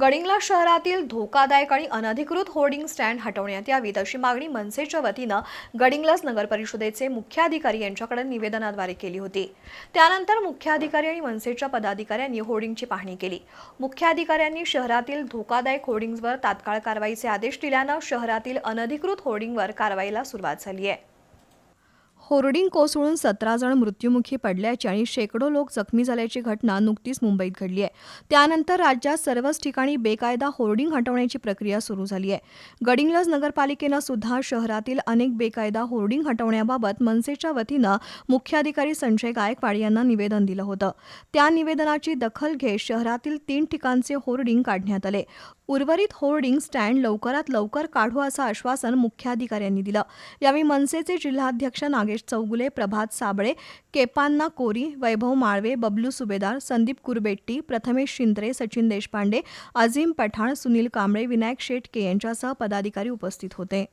गडिंगला शहरातील धोकादायक आणि अनधिकृत होर्डिंग स्टँड हटवण्यात यावीत अशी मागणी मनसेच्या वतीनं गडिंग्लस नगर परिषदेचे मुख्याधिकारी यांच्याकडे निवेदनाद्वारे केली होती. त्यानंतर मुख्याधिकारी आणि मनसेच्या पदाधिकाऱ्यांनी होर्डिंगची पाहणी केली. मुख्याधिकाऱ्यांनी शहरातील धोकादायक होर्डिंग्जवर तात्काळ कारवाईचे आदेश दिल्यानं शहरातील अनधिकृत होर्डिंगवर कारवाईला सुरुवात झाली आहे. होर्डिंग कोसळून सतरा जण मृत्युमुखी पडल्याची आणि शेकडो लोक जखमी झाल्याची घटना नुकतीच मुंबईत घडली आहे. त्यानंतर राज्यात सर्वच ठिकाणी बेकायदा होर्डिंग हटवण्याची प्रक्रिया सुरू झाली आहे. गडिंग्लज नगरपालिकेनं सुद्धा शहरातील अनेक बेकायदा होर्डिंग हटवण्याबाबत मनसेच्या वतीनं मुख्याधिकारी संजय गायकवाड यांना निवेदन दिलं होतं. त्या निवेदनाची दखल घेत शहरातील तीन ठिकाणचे होर्डिंग काढण्यात आले. उर्वरित होर्डिंग स्टँड लवकरात लवकर काढू असं आश्वासन मुख्याधिकाऱ्यांनी दिलं. यावेळी मनसेचे जिल्हाध्यक्ष नागे नागेश चौगुले प्रभात साबळे केपान्ना कोरी वैभव माळवे बबलू सुभेदार संदीप कुरबेट्टी प्रथमेश शिंद्रे सचिन देशपांडे अझीम पठाण सुनील कांबळे विनायक शेटके यांच्यासह पदाधिकारी उपस्थित होते.